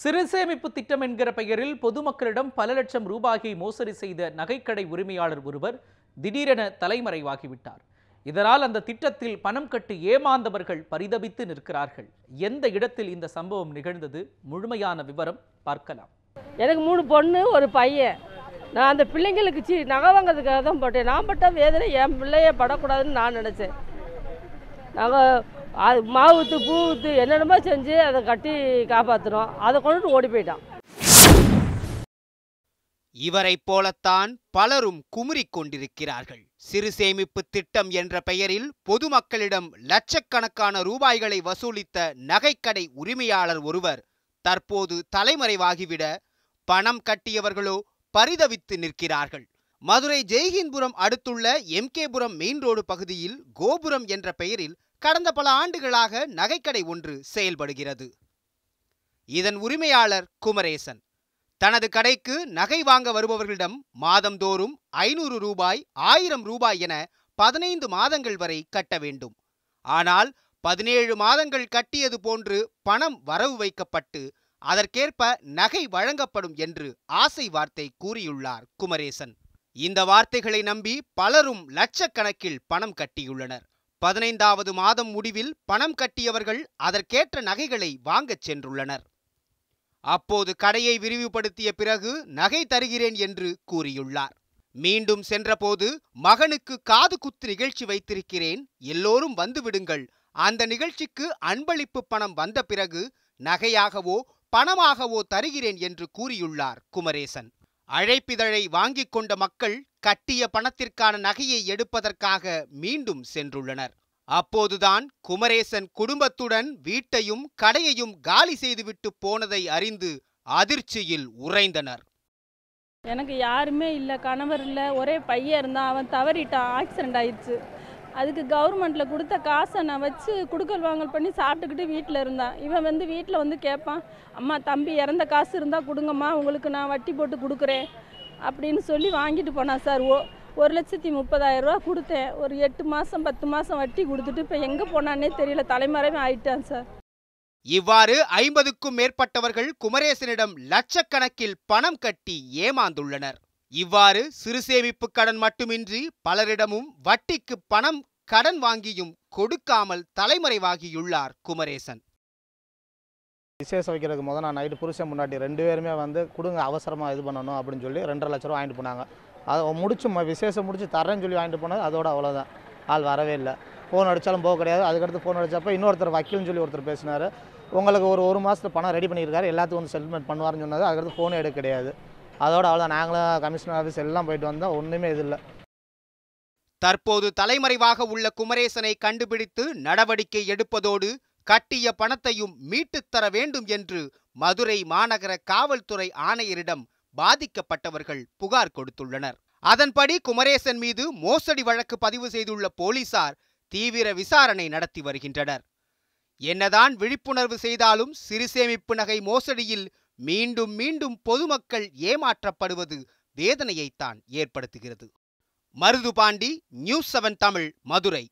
சிறு சேமிப்பு திட்டம் என்கிற பெயரில் பொதுமக்களிடம் பல லட்சம் ரூபாயை மோசடி செய்த நகைக்கடை உரிமையாளர் ஒருவர் திடீரென தலைமறைவாகிவிட்டார். இதனால் அந்த திட்டத்தில் பணம் கட்டி ஏமாந்தவர்கள் பரிதபித்து நிற்கிறார்கள். எந்த இடத்தில் இந்த சம்பவம் நிகழ்ந்தது? முழுமையான விவரம் பார்க்கலாம். எனக்கு மூணு பொண்ணு ஒரு பையன். நான் அந்த பிள்ளைங்களுக்கு சி நகை வாங்கிறதுக்காக தான் போட்டேன். நான் பட்ட வேதனை என் பிள்ளைய படக்கூடாதுன்னு நான் நினச்சேன். நாங்கள் அது மாவுத்து பூவுத்து என்னென்னமோ செஞ்சு அதை கட்டி காப்பாற்றுறோம் அதை கொண்டுட்டு ஓடி போயிட்டான். இவரைப் போலத்தான் பலரும் குமுறிக் கொண்டிருக்கிறார்கள். சிறு சேமிப்பு திட்டம் என்ற பெயரில் பொதுமக்களிடம் லட்சக்கணக்கான ரூபாய்களை வசூலித்த நகைக்கடை உரிமையாளர் ஒருவர் தற்போது தலைமறைவாகிவிட பணம் கட்டியவர்களோ பரிதவித்து நிற்கிறார்கள். மதுரை ஜெய்ஹிந்த்புரம் அடுத்துள்ள எம்கேபுரம் மெயின் ரோடு பகுதியில் கோபுரம் என்ற பெயரில் கடந்த பல ஆண்டுகளாக நகைக்கடை ஒன்று செயல்படுகிறது. இதன் உரிமையாளர் குமரேசன். தனது கடைக்கு நகை வாங்க வருபவர்களிடம் மாதந்தோறும் ஐநூறு ரூபாய் ஆயிரம் ரூபாய் என பதினைந்து மாதங்கள் வரை கட்ட வேண்டும். ஆனால் பதினேழு மாதங்கள் கட்டியது போன்று பணம் வரவு வைக்கப்பட்டு அதற்கேற்ப நகை வழங்கப்படும் என்று ஆசை வார்த்தை கூறியுள்ளார் குமரேசன். இந்த வார்த்தைகளை நம்பி பலரும் லட்சக்கணக்கில் பணம் கட்டியுள்ளனர். பதினைந்தாவது மாதம் முடிவில் பணம் கட்டியவர்கள் அதற்கேற்ற நகைகளை வாங்கச் சென்றுள்ளனர். அப்போது கடையை விரிவுபடுத்திய பிறகு நகை தருகிறேன் என்று கூறியுள்ளார். மீண்டும் சென்றபோது மகனுக்கு காது குத்து நிகழ்ச்சி வைத்திருக்கிறேன். எல்லோரும் வந்துவிடுங்கள் அந்த நிகழ்ச்சிக்கு அன்பளிப்பு பணம் வந்த பிறகு நகையாகவோ பணமாகவோ தருகிறேன் என்று கூறியுள்ளார் குமரேசன். அழைப்பிதழை வாங்கிக் கொண்ட மக்கள் கட்டிய பணத்திற்கான நகையை எடுப்பதற்காக மீண்டும் சென்றுள்ளனர். அப்போதுதான் குமரேசன் குடும்பத்துடன் வீட்டையும் கடையையும் காலி செய்துவிட்டு போனதை அறிந்து அதிர்ச்சியில் உறைந்தனர். எனக்கு யாருமே இல்லை கணவர் இல்லை ஒரே பையன் இருந்தான் அவன் தவறிட்டான் ஆக்சிடென்ட் ஆயிடுச்சு. அதுக்கு கவர்மெண்ட்டில் கொடுத்த காசை நான் வச்சு குடுக்கல் வாங்கல் பண்ணி சாப்பிட்டுக்கிட்டு வீட்டில் இருந்தான். இவன் வந்து வீட்டில் வந்து கேட்பான் அம்மா தம்பி இறந்த காசு இருந்தால் கொடுங்கம்மா உங்களுக்கு நான் வட்டி போட்டு கொடுக்குறேன். அப்படின்னு சொல்லி வாங்கிட்டு போனான் சார் ஓ ஒரு லட்சத்தி முப்பதாயிரம் ரூபா கொடுத்தேன். ஒரு எட்டு மாதம் பத்து மாதம் வட்டி கொடுத்துட்டு இப்போ எங்கே போனானே தெரியல தலைமறைவே ஆயிட்டான் சார். இவ்வாறு ஐம்பதுக்கும் மேற்பட்டவர்கள் குமரேசனிடம் லட்சக்கணக்கில் பணம் கட்டி ஏமாந்துள்ளனர். இவ்வாறு சிறு சேமிப்பு கடன் மட்டுமின்றி பலரிடமும் வட்டிக்கு பணம் கடன் வாங்கியும் கொடுக்காமல் தலைமறைவாகியுள்ளார் குமரேசன். விசேஷம் வைக்கிறதுக்கு முதல் நான் நைட்டு புருஷன் முன்னாடி ரெண்டு பேருமே வந்து கொடுங்க அவசரமாக இது பண்ணணும் அப்படின்னு சொல்லி ரெண்டரை லட்ச ரூபா வாங்கிட்டு போனாங்க. அதை முடிச்சு ம- விசேஷம் முடிச்சு தரேன்னு சொல்லி வாங்கிட்டு போனது அதோட அவ்வளோதான் ஆள் வரவே இல்லை. ஃபோன் அடித்தாலும் போக கிடையாது. அதுக்கடுத்து ஃபோன் அடித்தப்போ இன்னொருத்தர் வக்கீல்னு சொல்லி ஒருத்தர் பேசினார். உங்களுக்கு ஒரு ஒரு மாதத்துல பணம் ரெடி பண்ணியிருக்காரு. எல்லாத்துக்கும் வந்து செட்டில்மெண்ட் பண்ணுவாருன்னு சொன்னது. அதுக்கடுத்து ஃபோனே எடுக்க கிடையாது. அதோட அவ்வளோதான் நாங்களும் கமிஷனர் ஆஃபீஸ் எல்லாம் போயிட்டு வந்தோம். ஒன்றுமே இது இல்லை. தற்போது தலைமறைவாக உள்ள குமரேசனை கண்டுபிடித்து நடவடிக்கை எடுப்பதோடு கட்டிய பணத்தையும் மீட்டுத் தர வேண்டும் என்று மதுரை மாநகர காவல்துறை ஆணையரிடம் பாதிக்கப்பட்டவர்கள் புகார் கொடுத்துள்ளனர். அதன்படி குமரேசன் மீது மோசடி வழக்கு பதிவு செய்துள்ள போலீசார் தீவிர விசாரணை நடத்தி வருகின்றனர். என்னதான் விழிப்புணர்வு செய்தாலும் சிறு சேமிப்பு நகை மோசடியில் மீண்டும் மீண்டும் பொதுமக்கள் ஏமாற்றப்படுவது வேதனையைத்தான் ஏற்படுத்துகிறது. Marudhu Pandi news seven Tamil Madurai.